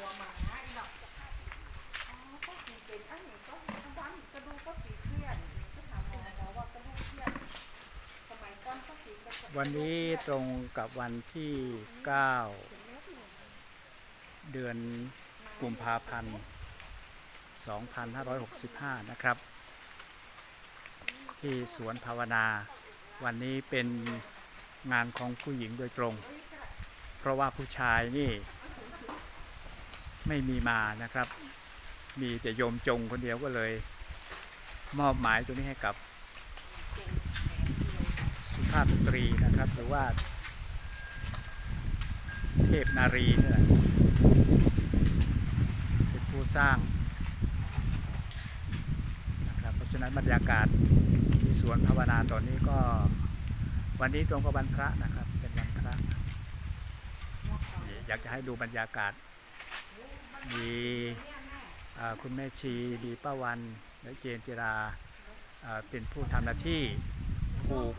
หัวหมาอีหนอกอ๋อก็สีเป็นอันนี้ก็ทางบ้านกระดูกก็สีเครียดก็ถามหมอหมอว่ากระดูกเครียดสมัยก่อนก็สีกระดูกวันนี้ตรงกับวันที่9เดือนกุมภาพันธ์2565 นะครับ ที่สวนภาวนา วันนี้เป็นงานของผู้หญิงโดยตรง เพราะว่าผู้ชายนี่ ไม่มีมานะครับ มีแต่โยมจงคนเดียวก็เลย มอบหมายตัวนี้ให้กับ สุภาพสตรีนะครับ หรือว่า เทพนารีนี่แหละเป็นผู้สร้างนะครับเพราะฉะนั้นบรรยากาศที่สวนภาวนาตอนนี้ก็ วันนี้ตรงกับวันพระนะครับ เป็นวันพระอยากจะให้ดูบรรยากาศ มีคุณแม่ชีมีป้าวันและเจนจิราอ่าเป็นผู้ทำหน้าที่ผูก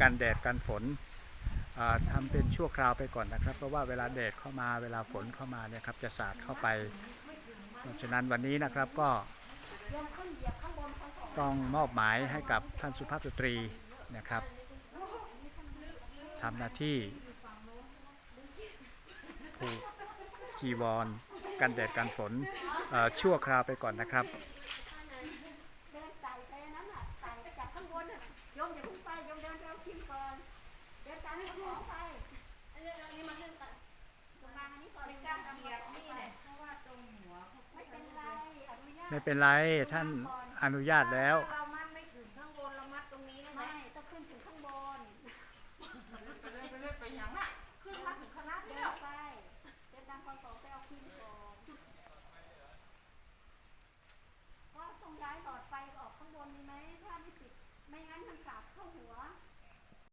กันแดดกันฝนอ่าทำเป็นชั่วคราวไปก่อนนะครับ เพราะว่าเวลาแดดเข้ามาเวลาฝนเข้ามาเนี่ยครับจะสาดเข้าไป เพราะฉะนั้นวันนี้นะครับก็ต้องมอบหมายให้กับท่านสุภาพสตรีนะครับทำหน้าที่ผูกจีวร กันแดดกันฝนเอ่อชั่วคราวไปก่อนนะครับเดินไต่ไปนั้นน่ะไต่จากข้างบนน่ะโยมอย่าเพิ่งไปโยมเดินไปเอาคิมก่อนเดินตามให้เขาไปอันนี้อันนี้มาเรื่องกันลงมาอันนี้ก่อนเป็นการเหยียบนี่แหละเพราะว่าตรงหัวไม่เป็นไรอนุญาตไม่เป็นไรท่านอนุญาตแล้วเรามัดไม่ถึงข้า ไม่งั้นมันสาบเข้าหัว